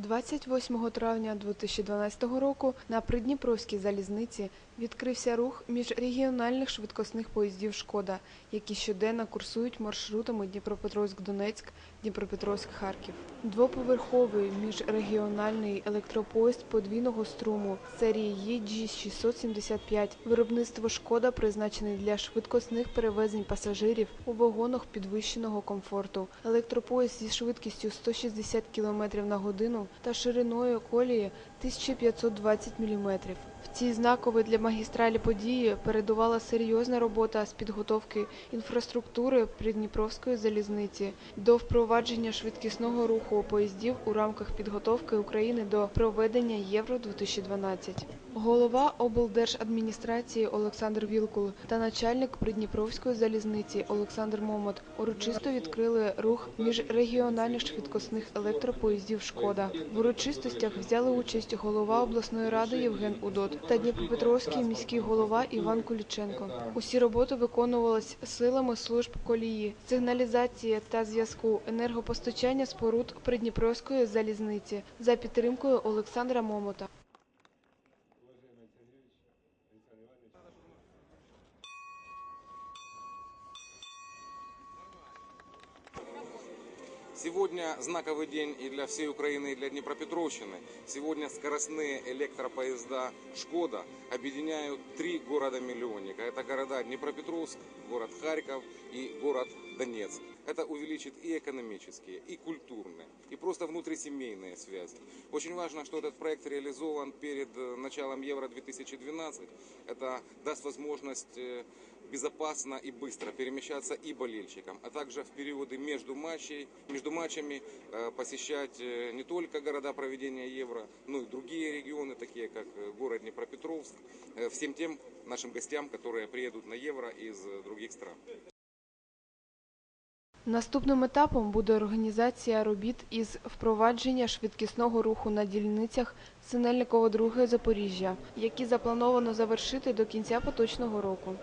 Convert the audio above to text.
28 травня 2012 року на Придніпровській залізниці відкрився рух міжрегіональних швидкісних поїздів «Шкода», які щоденно курсують маршрутами Дніпропетровськ-Донецьк, Дніпропетровськ-Харків. Двоповерховий міжрегіональний електропоїзд подвійного струму серії EG675 виробництво «Шкода» призначений для швидкісних перевезень пасажирів у вагонах підвищеного комфорту. Електропоїзд зі швидкістю 160 км на годину та шириною колії 1520 мм. В цій знаковій для магістралі події передувала серйозна робота з підготовки інфраструктури Придніпровської залізниці до впровадження швидкісного руху поїздів у рамках підготовки України до проведення Євро-2012. Голова облдержадміністрації Олександр Вілкул та начальник Придніпровської залізниці Олександр Момот урочисто відкрили рух міжрегіональних швидкісних електропоїздів «Шкода». В урочистостях взяли участь голова обласної ради Євген Удот та Дніпропетровський міський голова Іван Куліченко. Усі роботи виконувались силами служб колії, сигналізації та зв'язку, енергопостачання споруд Придніпровської залізниці за підтримкою Олександра Момота. Сегодня знаковый день и для всей Украины, и для Днепропетровщины. Сегодня скоростные электропоезда «Шкода» объединяют три города-миллионника. Это города Днепропетровск, город Харьков и город Донецк. Это увеличит и экономические, и культурные, и просто внутрисемейные связи. Очень важно, что этот проект реализован перед э, началом Евро-2012. Это даст возможность э, безопасно и быстро перемещаться и болельщикам, а также в периоды между, матчей, между матчами э, посещать не только города проведения Евро, но и другие регионы, такие как город Днепропетровск, всем тем нашим гостям, которые приедут на Евро из других стран. Наступним етапом буде організація робіт із впровадження швидкісного руху на дільницях Синельниково 2 Запоріжжя, які заплановано завершити до кінця поточного року.